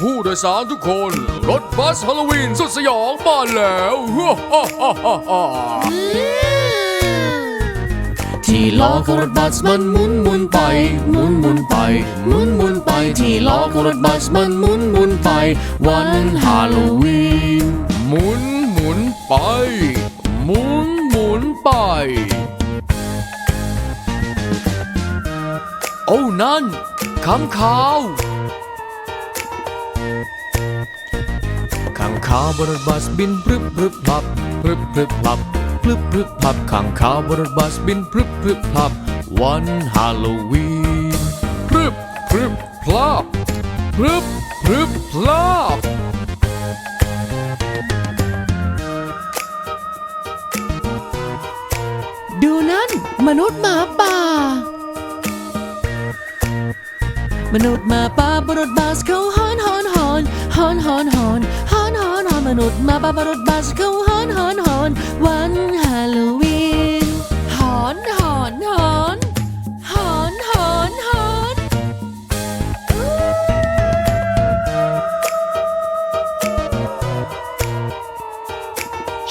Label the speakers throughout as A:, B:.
A: ผู้โดยสารทุกคน รถบัสฮาโลวีนสุดสยองมาแล้วฮ่าฮ่าฮ่าฮ่า
B: ที่ล้อของรถบัสมันหมุนหมุนไปหมุนหมุนไปหมุนหมุนไปที่ล้อของรถบัสมันหมุนหมุนไป วันฮาโลวีน
A: หมุนหมุนไปหมุนหมุนไป โอ้นั่นข้างขาว ข้าวบนรถบัสบินพรึบพรึบพลับพรึบพรึบพลับพรึบพรึบพลับข้างขาวบนรถบัสบินพรึบพรึบพลับ วันฮาโลวีนพรึบพรึบพลับพรึบพรึบพลับ
B: ดูนั่น มนุษย์หมาป่า มนุษย์หมาป่าบนรถบัสเขาฮอนฮอนฮอนฮอนฮอนฮอน นฮอนฮอนมนุษย์หมาป่าบนรถบัสเขาฮอนฮอนฮอนวันฮาโลวีนฮอนฮอนฮอนฮอนฮอนฮอน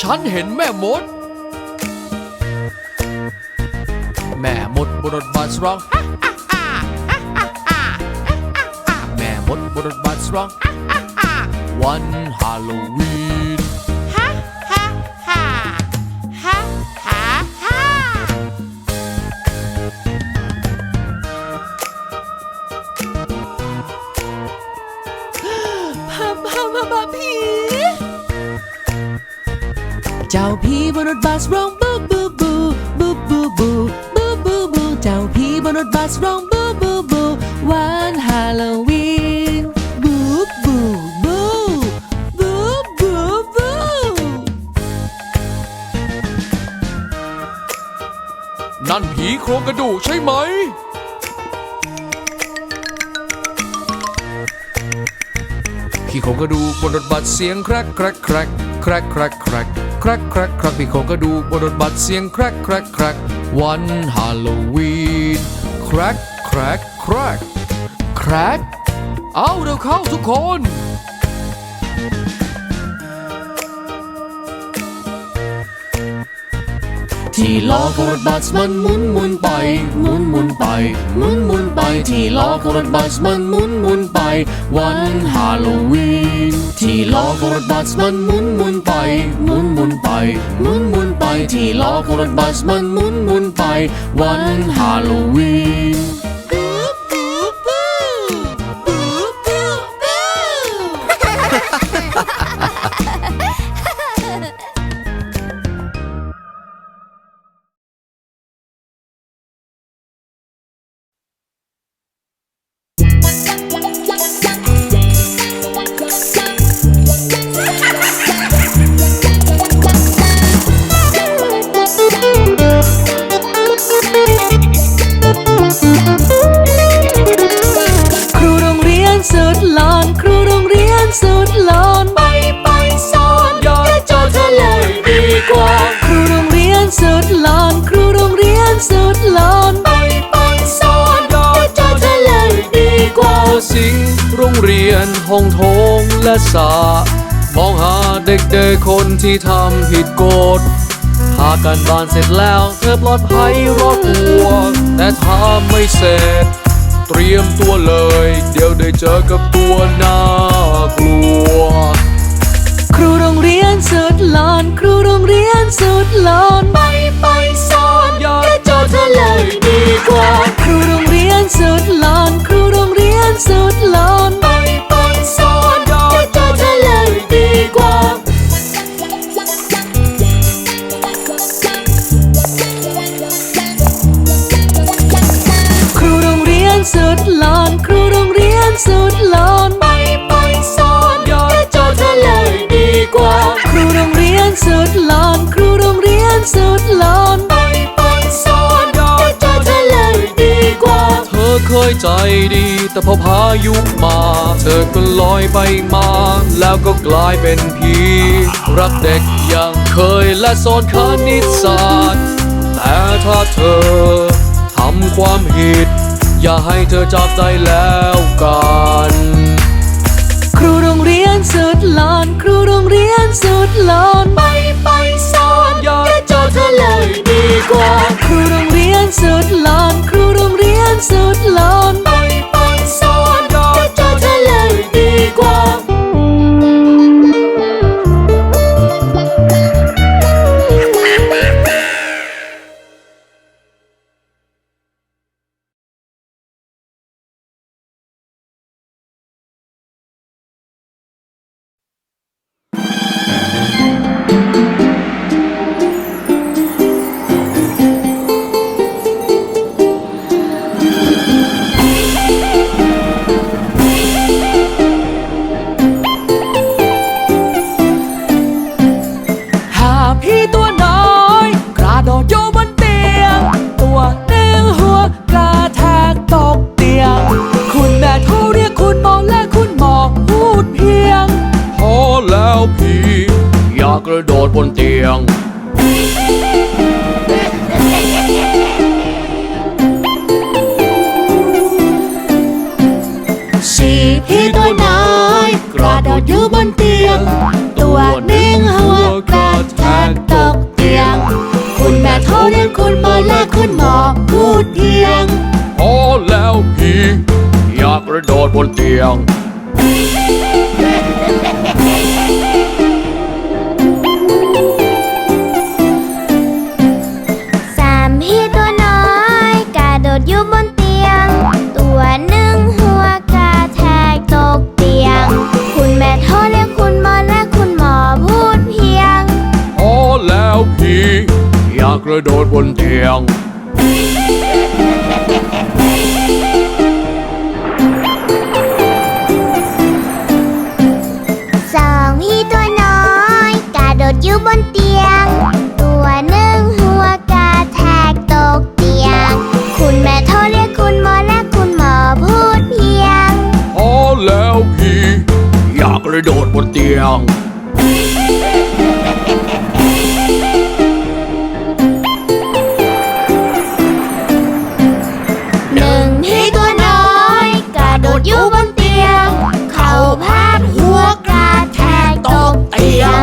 A: ฉันเห็นแม่มด แม่มดบนรถบัสร้องแม่มดบนรถบัสร้อง วันฮาโลวีน
B: พาพาพาพาผีเจ้าผีบนรถบัสร้องบูบูบูบูบูบูบูบูบูเจ้าผีบนรถบัสร้องบูบูบู
A: ผีโคงก็ดูบนรถบัสเสียงแครกแครกแครกแครกแครกแครกแครกแครกแครกผีโคงก็ดูบนรถบัสเสียงแครกแครกแครกวันฮาโลวีนแครกแครกแครกแครกเอาเร็วเข้าทุกคน
B: ที่ล้อของรถบัสมันหมุนหมุนไปหมุนหมุนไปหมุนหมุนไปที่ล้อของรถบัสมันหมุนหมุนไป วันฮาโลวีนที่ล้อของรถบัสมันหมุนหมุนไปหมุนหมุนไปหมุนหมุนไปที่ล้อของรถบัสมันหมุนหมุนไป วันฮาโลวีน สิงโรงเรียนห้อง
A: โถงและสามองหาเด็กๆคนที่ทำผิดกฎหาการบ้านเสร็จแล้วเธอปลอดภัยรอดตัวแต่ถ้าไม่เสร็จ เตรียมตัวเลย เดี๋ยวได้เจอกับตัวน่ากลัว
B: ครูโรงเรียนสุดหลอน ครูโรงเรียนสุดหลอนไปไปสอนอย่าเจอเธอเลยดีกว่า ครูโรงเรียนสุดหลอน ครูโรง นสุดหลอนไปไปสอนอย่าเจอเธอเลยดีกว่า ครูโรงเรียนสุดหลอน ครูโรงเรียนสุดหลอนไปไปสอนอย่าเจอเธอเลยดีกว่า ครูโรงเรียนสุดหลอน
A: ใจดี แต่พอพายุมา เธอก็ลอยไปมา แล้วก็กลายเป็นผีรักเด็กอย่างเคยและสอนคณิตศาสตร์ แต่ถ้าเธอทำความผิด อย่าให้เธอจับได้แล้วกัน
B: ครูหลอน ครูโรงเรียนสุดหลอนไปไปสอน
A: อย่าเจอเธอเลยดีกว่า
B: ครูโรงเรียนสุดหลอน ครูโรง
A: ก
B: ระโดดบนเตียง
C: สา
D: มพี่ตัวน้อยกระโดดอยู่บนเตียง ตัวหนึ่งหัวกระแทกตกเตียง คุณแม่โทรเรียกคุณหมอและคุณหมอพูดเพียง
A: พอแล้วพี่ อย่ากระโดดบนเตียง
D: ส
A: ยง
D: หนึ่งพี่ตัวน้อย กระโดดอยู่บนเตียง เขาพาดหัวกระแทกตกเตียง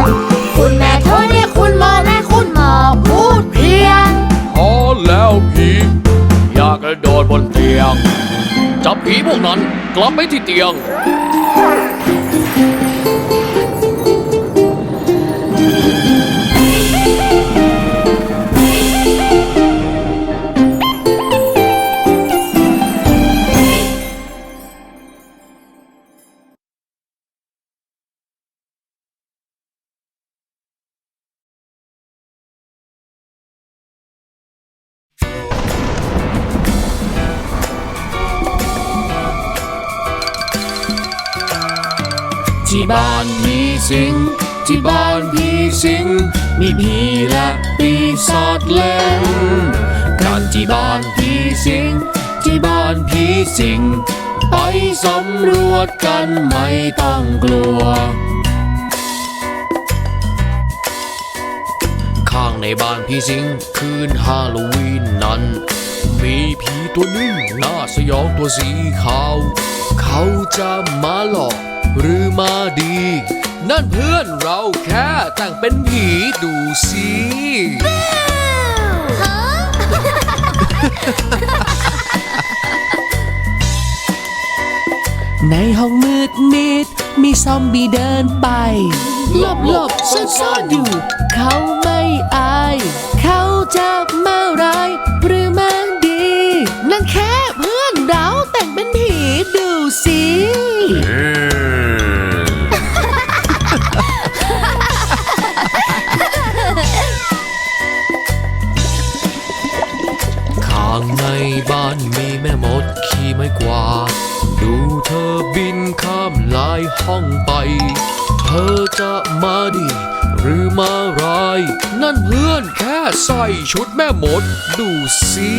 D: คุณแม่โทรเรียกคุณหมอและคุณหมอพูดเพียง
A: พอแล้วพี่อย่ากระโดดบนเตียง จับผีพวกนั้นกลับไปที่เตียง
C: ที่บ้านผีสิง ที่บ้านผีสิง มีผีและปีศาจเล่นกันที่บ้านผีสิง ที่บ้านผีสิง ไปสำรวจกันไม่ต้องกลัว
A: ข้างในบ้านพี่สิง คืนฮาโลวีนนั้น มีผีตัวหนึ่งหน้าสยองตัวสีขาว เขาจะมาหลอก หรือมาดี นั่นเพื่อนเราแค่แต่งเป็นผีดูสิ
B: ในห้องมืดมิดมีซอมบี้เดินไป หลบหลบซ่อนซ่อนอยู่ เขาไม่อาย เขาจะมาร้ายหรือมาดี นั่นแค่เพื่อนเราแต่งเป็นผีดูสิ
A: ชุดแม่มด ดูสิ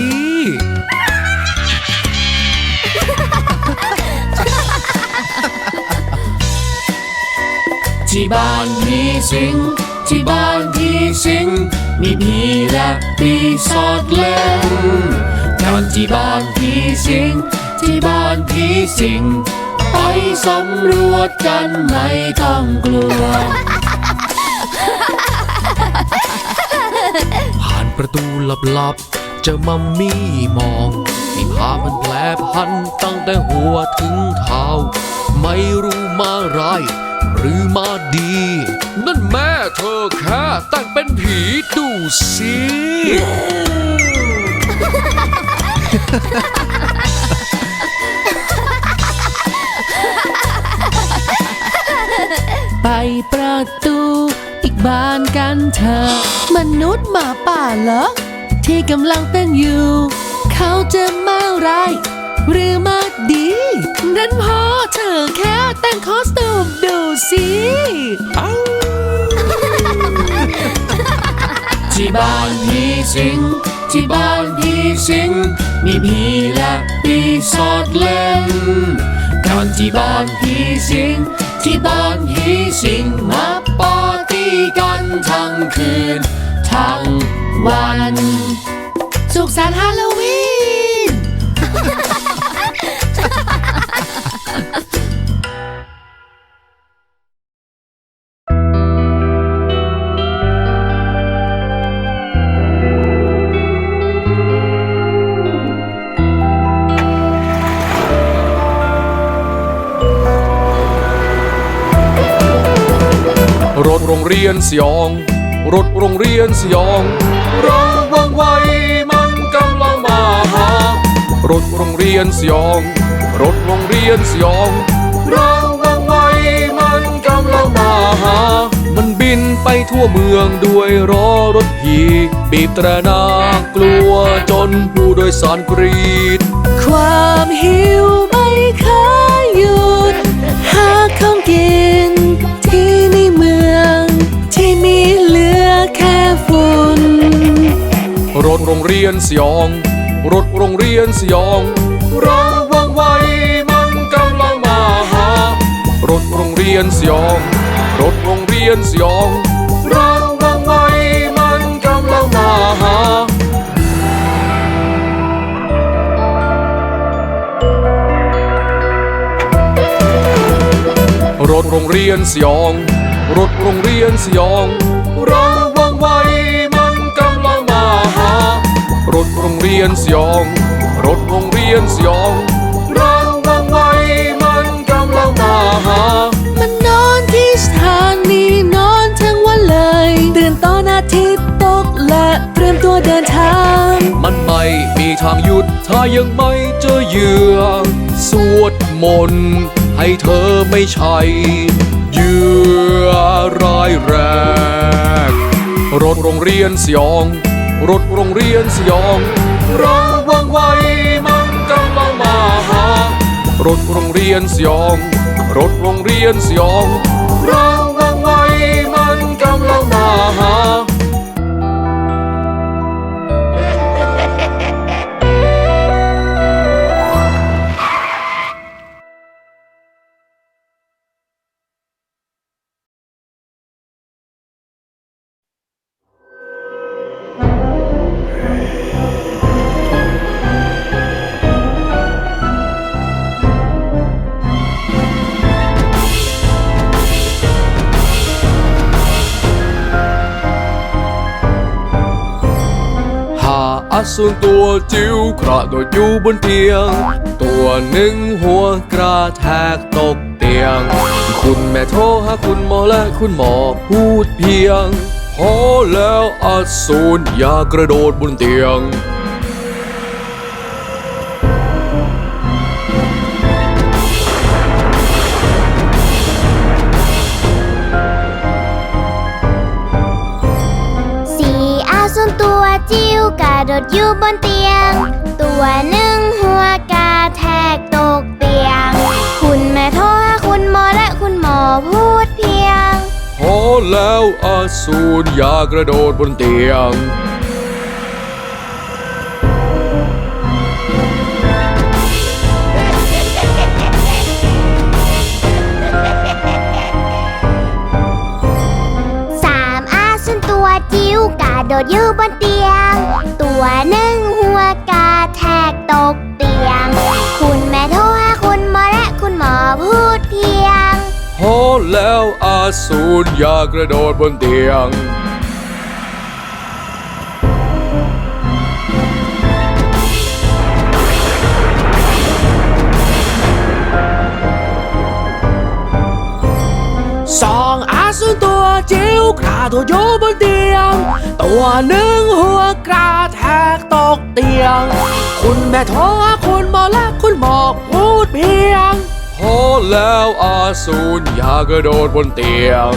C: ที่บ้านผีสิงที่บ้านผีสิงมีผีและปีศาจเล่นกันที่บ้านผีสิงที่บ้านผีสิงไปสำรวจกันไม่ต้องกลัว
A: ประตูลับๆ เจอมัมมี่มองให้พามันแผลพันตั้งแต่หัวถึงเท้า ไม่รู้มาร้ายหรือมาดี นั่นแม่เธอแค่แต่งเป็นผีดูสิ
B: ไปประตูอีกบานกัน เถอะมนุษย์หมาป่าเหรอ ที่กำลังเต้นอยู่ เขาจะมาร้ายหรือมาดีนั้นพอเธอแค่แต่งคอสตูมดูสิ
C: ที่บ้านผีสิงที่บ้านผีสิง มีผีและปีศาจเล่นกันที่บ้านผีสิง ที่บ้านผีสิงมา
B: ส
A: ยอง รถโรงเรียนสยองเราวังไวมันกำลังมาหารถโรงเรียนสยอง รถโรงเรียนสยองเราวังไวมันกำลังมาหา มันบินไปทั่วเมืองด้วยรอรถผีบีบแตรนากลัวจนผู้โดยสารกรีด
B: ความหิวไม่เคยหยุด หาของกิน
A: โรงเรียนสยอง รถโรงเรียนสยองเราวังไวมันกำลังมาหารถโรงเรียนสยอง รถโรงเรียนสยองเราวังไวมันกำลังมาหารถโรงเรียนสยอง รถโรงเรียนสยองเราวัง รงเรียนสยอง รถโรงเรียนสยองเราวังไวมันกำลังมาหา
B: มันนอนที่สถานีนอนทั้งวันเลย ตื่นตอนอาทิตย์ตกและเตรียมตัวเดินทาง
A: มันไม่มีทางหยุดถ้ายังไม่เจอเหยื่อ สวดมนต์ให้เธอไม่ใช่เหยื่อร้ายแรงรถโรงเรียนสยอง รถโรงเรียนสยองเราวังไวมันกำลังมาหารถโรงเรียนสยอง รถโรงเรียนสยองเราวังไวมันกำลังมาหา อสูรตัวจิ๋วกระโดดอยู่บนเตียง ตัวหนึ่งหัวกระแทกตกเตียง คุณแม่โทรหาคุณหมอและคุณหมอพูดเพียง พอแล้วอสูรอย่ากระโดดบนเตียง
D: โดดอยู่บนเตียง ตัวหนึ่งหัวกระแทกตกเตียง คุณแม่โทรหาคุณหมอและคุณหมอพูดเพียง
A: พอแล้วอสูรอย่ากระโดดบนเตียง
D: โดดอยู่บนเตียง ตัวหนึ่งหัวกระแทกตกเตียง คุณแม่โทรหาคุณหมอและคุณหมอพู
A: สูรอย่ากระโดดบนเตียง
B: สองอาสูรตัวจิ๋วกระโดดอยู่บนเตียง ตัวหนึ่งหัวกระแทกตกเตียง คุณแม่ท้อคุณหมอและคุณหมอพูดเพียง
A: พอแล้วอาสูรอย่ากระโดดบนเตียง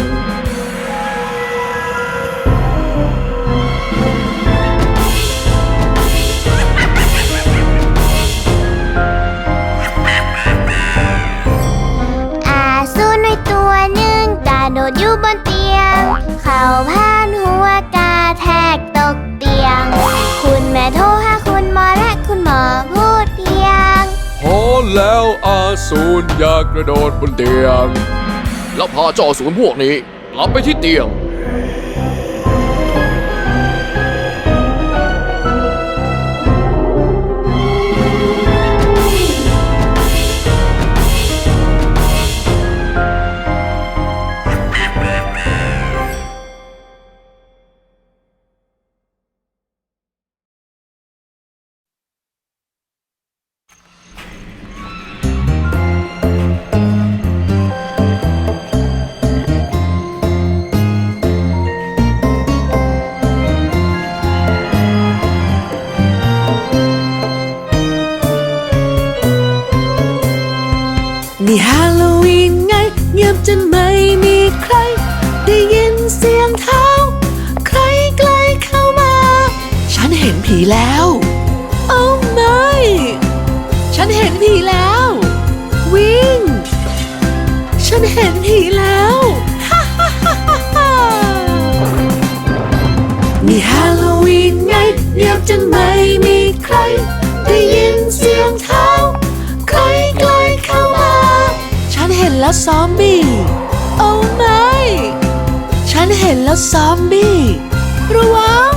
D: สูรอยากระ
A: โดดบนเตียง แล้วพาเจ้าอสูรพวกนี้กลับไปที่เตียง
B: นี่ฮาโลวีนไง เงียบจนไม่มีใคร ได้ยินเสียงเท้า ใครใกล้เข้ามา ฉันเห็นผีแล้ว โอ้ไม่ ฉันเห็นผีแล้ว วิ่ง ฉันเห็นผีแล้วฮ่าฮ่าฮ่าฮ่านี่ฮาโลวีนไง เงียบจนไม่มีใคร แล้วซอมบี้ โอ้ไม่ ฉันเห็นแล้วซอมบี้ ระวัง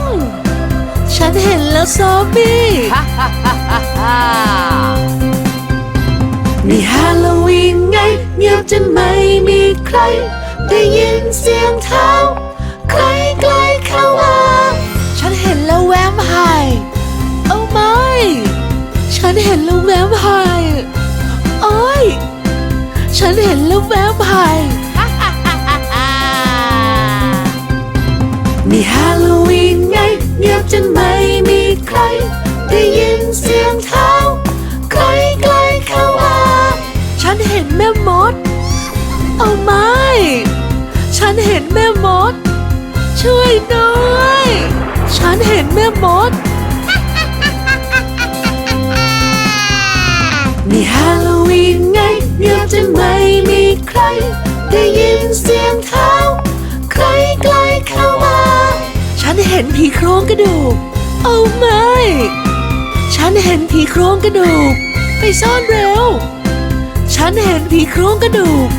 B: ฉันเห็นแล้วซอมบี้นี่ฮาโลวีนไง เงียบจนไม่มีใคร ได้ยินเสียงเท้าใครใกล้เข้ามาฉันเห็นแล้วแวมไพร์โอ้ไม่ ฉันเห็นแล้วแวมไพร์โอ้ย ฉันเห็นแล้วแวมไพร์นี่ฮาโลวีนไง เงียบจนไม่มีใคร ได้ยินเสียงเท้าใครใกล้เข้ามา ฉันเห็นแม่มด เอาไม่ฉันเห็นแม่มด ช่วยด้วย ฉันเห็นแม่มด นี่ฮาโลวีนไงเงียบ จะไม่มีใคร ได้ยินเสียงเท้า ใครใกล้เข้ามา ฉันเห็นผีโครงกระดูก โอ้ไม่ ฉันเห็นผีโครงกระดูก ไปซ่อนเร็ว ฉันเห็นผีโครงกระดูก